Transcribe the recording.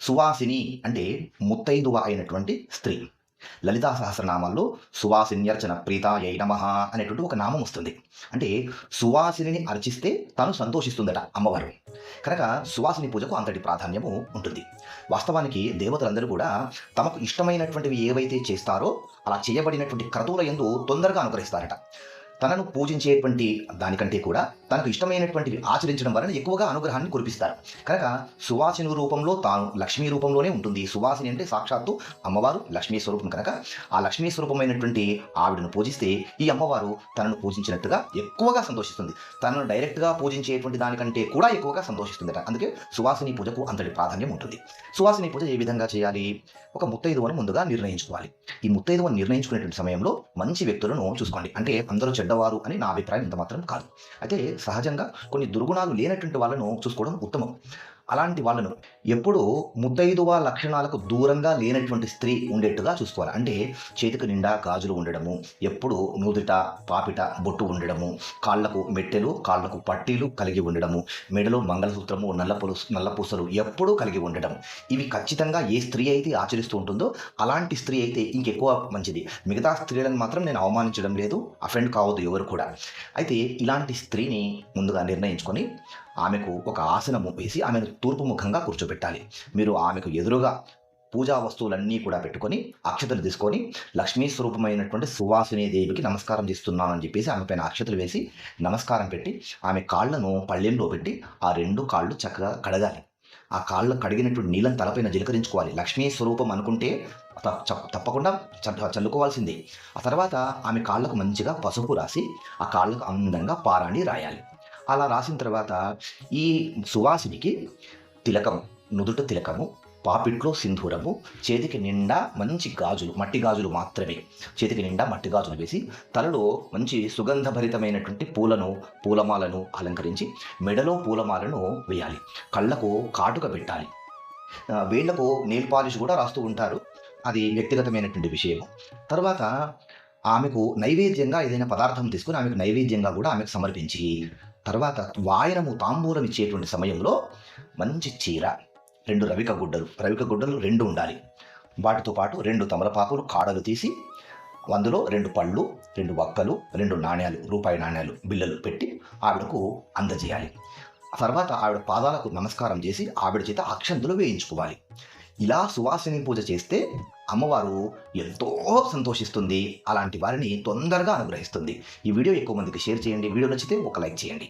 సువాసిని అంటే ముత్తైదువ అయినటువంటి స్త్రీ. లలితా సహస్రనామాల్లో సువాసిన్యర్చన ప్రీతాయై నమ అనేటువంటి ఒక నామం వస్తుంది. అంటే సువాసిని అర్చిస్తే తను సంతోషిస్తుందట అమ్మవారు. కనుక సువాసిని పూజకు అంతటి ప్రాధాన్యము ఉంటుంది. వాస్తవానికి దేవతలందరూ కూడా తమకు ఇష్టమైనటువంటివి ఏవైతే చేస్తారో అలా చేయబడినటువంటి క్రతువుల ఎందు తొందరగా అనుగ్రహిస్తారట. తనను పూజించేటువంటి దానికంటే కూడా తనకు ఇష్టమైనటువంటివి ఆచరించడం వలన ఎక్కువగా అనుగ్రహాన్ని కురిపిస్తారు. కనుక సువాసిని రూపంలో తాను లక్ష్మీ రూపంలోనే ఉంటుంది. సువాసిని అంటే సాక్షాత్తు అమ్మవారు లక్ష్మీ స్వరూపం కనుక ఆ లక్ష్మీ స్వరూపమైనటువంటి ఆవిడను పూజిస్తే ఈ అమ్మవారు తనను పూజించినట్టుగా ఎక్కువగా సంతోషిస్తుంది. తనను డైరెక్ట్గా పూజించేటువంటి దానికంటే కూడా ఎక్కువగా సంతోషిస్తుందట. అందుకే సువాసిని పూజకు అంతటి ప్రాధాన్యం ఉంటుంది. సువాసిని పూజ ఏ విధంగా చేయాలి? ఒక ముత్తైదువను ముందుగా నిర్ణయించుకోవాలి. ఈ ముత్తైదువను నిర్ణయించుకునేటువంటి సమయంలో మంచి వ్యక్తులను చూసుకోండి. అంటే అందరూ చెడ్డవారు అని నా అభిప్రాయం ఇంత మాత్రం కాదు. అయితే సహజంగా కొన్ని దుర్గుణాలు లేనటువంటి వాళ్ళను చూసుకోవడం ఉత్తమం. అలాంటి వాళ్ళను ఎప్పుడూ ముత్తైదువ లక్షణాలకు దూరంగా లేనటువంటి స్త్రీ ఉండేట్టుగా చూసుకోవాలి. అంటే చేతికి నిండా గాజులు ఉండడము ఎప్పుడు నుదుట పాపిట బొట్టు ఉండడము కాళ్ళకు మెట్టెలు కాళ్ళకు పట్టీలు కలిగి ఉండడము మెడలో మంగళసూత్రము నల్లపులు నల్లపూసలు ఎప్పుడూ కలిగి ఉండడం. ఇవి ఖచ్చితంగా ఏ స్త్రీ అయితే ఆచరిస్తూ ఉంటుందో అలాంటి స్త్రీ అయితే ఇంకెక్కువ మంచిది. మిగతా స్త్రీలను మాత్రం నేను అవమానించడం లేదు అఫెండ్ కావద్దు ఎవరు కూడా. అయితే ఇలాంటి స్త్రీని ముందుగా నిర్ణయించుకొని ఆమెకు ఒక ఆసనము వేసి ఆమెను తూర్పు ముఖంగా కూర్చోబెట్టాలి. మీరు ఆమెకు ఎదురుగా పూజా వస్తువులన్నీ కూడా పెట్టుకొని అక్షతలు తీసుకొని లక్ష్మీ స్వరూపమైనటువంటి సువాసిని దేవికి నమస్కారం చేస్తున్నానని చెప్పేసి ఆమె పైన అక్షతలు వేసి నమస్కారం పెట్టి ఆమె కాళ్ళను పళ్ళెంలో పెట్టి ఆ రెండు కాళ్ళు చక్కగా కడగాలి. ఆ కాళ్ళు కడిగినటువంటి నీళ్ళని తలపైన జీలకరించుకోవాలి. లక్ష్మీ స్వరూపం అనుకుంటే త- చ- తప్పకుండా చ- చల్లుకోవాల్సిందే. ఆ తర్వాత ఆమె కాళ్ళకు మంచిగా పసుపు రాసి ఆ కాళ్ళకు అందంగా పారాణి రాయాలి. అలా రాసిన తర్వాత ఈ సువాసినికి తిలకం నుదుట తిలకము పాపిట్లో సింధూరము చేతికి నిండా మంచి గాజులు మట్టి గాజులు మాత్రమే. చేతికి నిండా మట్టి గాజులు వేసి తలలో మంచి సుగంధభరితమైనటువంటి పూలను పూలమాలను అలంకరించి మెడలో పూలమాలను వేయాలి. కళ్ళకు కాటుక పెట్టాలి. ఆ, వేళ్ళకు నెయిల్ పాలిష్ కూడా రాస్తూ ఉంటారు. అది వ్యక్తిగతమైనటువంటి విషయం తర్వాత ఆమెకు నైవేద్యంగా ఏదైనా పదార్థం తీసుకుని ఆమెకు నైవేద్యంగా కూడా ఆమెకు సమర్పించి తర్వాత వాయనము తాంబూలం ఇచ్చేటువంటి సమయంలో మంచి చీర రెండు రవిక గుడ్డలు. రవిక గుడ్డలు రెండు ఉండాలి. వాటితో పాటు రెండు తమలపాకులు కాడలు తీసి అందులో రెండు పళ్ళు రెండు వక్కలు రెండు నాణ్యాలు రూపాయి నాణ్యాలు బిళ్ళలు పెట్టి ఆవిడకు అందజేయాలి. తర్వాత ఆవిడ పాదాలకు నమస్కారం చేసి ఆవిడ చేత అక్షంతులు వేయించుకోవాలి. ఇలా సువాసిని పూజ చేస్తే అమ్మవారు ఎంతో సంతోషిస్తుంది. అలాంటి వారిని తొందరగా అనుగ్రహిస్తుంది. ఈ వీడియో ఎక్కువ మందికి షేర్ చేయండి. వీడియో నచ్చితే ఒక లైక్ చేయండి.